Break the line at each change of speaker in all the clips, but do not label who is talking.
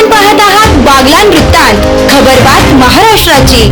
आपण पाहत आहात बागलान वृत्तांत. खबरबात महाराष्ट्राची.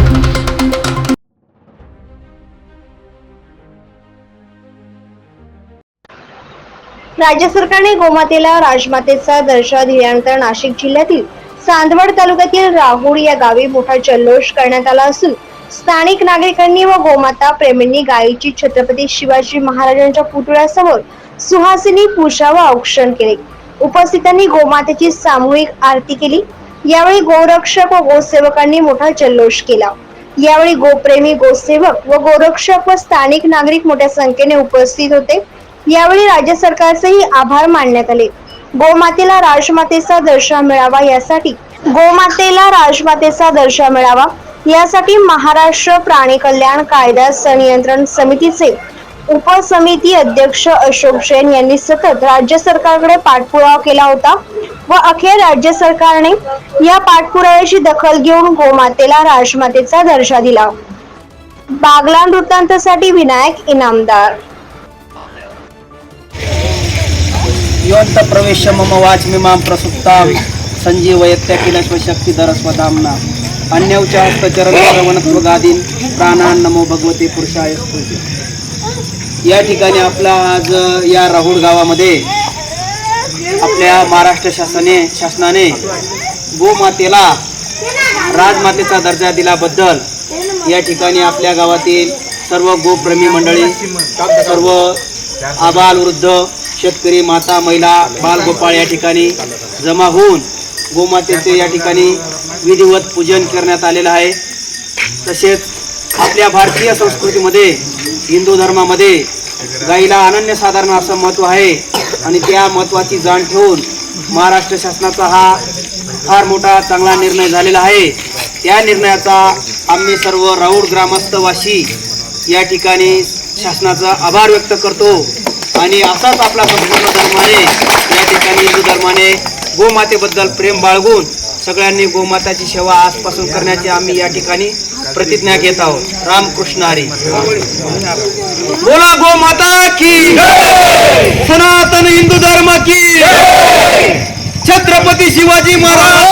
राज्य सरकारने गोमातेला राजमातेचा दर्जा दिल्यानंतर नाशिक जिल्ह्यातील चांदवड तालुक्यातील राहुळ या गावी मोठा जल्लोष करण्यात आला असून स्थानिक नागरिकांनी व गोमाता प्रेमींनी गायीची छत्रपती शिवाजी महाराजांच्या पुतळ्यासमोर सुहासिनी पूजा व औक्षण केले. उपस्थितांनी गोमातेची सामूहिक आरती केली. यावेळी गोरक्षक व गोसेवकांनी मोठा जल्लोष केला. यावेळी गोप्रेमी गोसेवक व गोरक्षक व स्थानिक नागरिक मोठ्या संख्येने उपस्थित होते. यावेळी राज्य सरकारचेही आभार मानण्यात आले. गोमातेला राजमातेचा दर्जा मिळावा यासाठी गोमातेला राजमातेचा दर्जा मिळावा यासाठी महाराष्ट्र प्राणी कल्याण कायदा संनियंत्रण समितीचे उपसमिती अध्यक्ष अशोक जैन यांनी सतत राज्य सरकारकडे पाठपुरावा केला होता व अखेर राज्य सरकारने या पाठपुराव्याची दखल घेऊन गोमातेला राजमातेचा दर्जा दिला. बागलान वृत्तांतासाठी विनायक इनामदार.
योऽन्त प्रवेश मम वाचमिमां प्रसुप्तां. सञ्जीवयत्याखिलश्वशक्तिधरस्वधाम्ना अन्यौचास्तचरणश्रवणत्वगादीन प्राणान नमो भगवते पुरुषाय या ठिकाणी आपला आज या राहुल गावामध्ये आपल्या महाराष्ट्र शासने शासनाने गोमातेला राजमातेचा दर्जा दिल्याबद्दल या ठिकाणी आपल्या गावातील सर्व गोप्रेमी मंडळी सर्व आबाल वृद्ध शेतकरी माता महिला बालगोपाळ या ठिकाणी जमा होऊन गोमातेचे या ठिकाणी विधिवत पूजन करण्यात आलेलं आहे. तसेच आपल्या भारतीय संस्कृतीमध्ये हिंदू धर्मामध्ये गाईला अनन्यसाधारण असं महत्त्व आहे आणि त्या महत्त्वाची जाण ठेवून महाराष्ट्र शासनाचा हा फार मोठा चांगला निर्णय झालेला आहे. त्या निर्णयाचा आम्ही सर्व राऊड ग्रामस्थवासी या ठिकाणी शासनाचा आभार व्यक्त करतो आणि असाच आपला संपूर्ण धर्माने या ठिकाणी हिंदू धर्माने गोमातेबद्दल प्रेम बाळगून सगळ्यांनी गोमाताची सेवा आजपासून करण्याची आम्ही या ठिकाणी प्रतिज्ञा घेत आहोत. रामकृष्ण हरी. बोला गोमाता की सनातन हिंदू धर्म की छत्रपती शिवाजी महाराज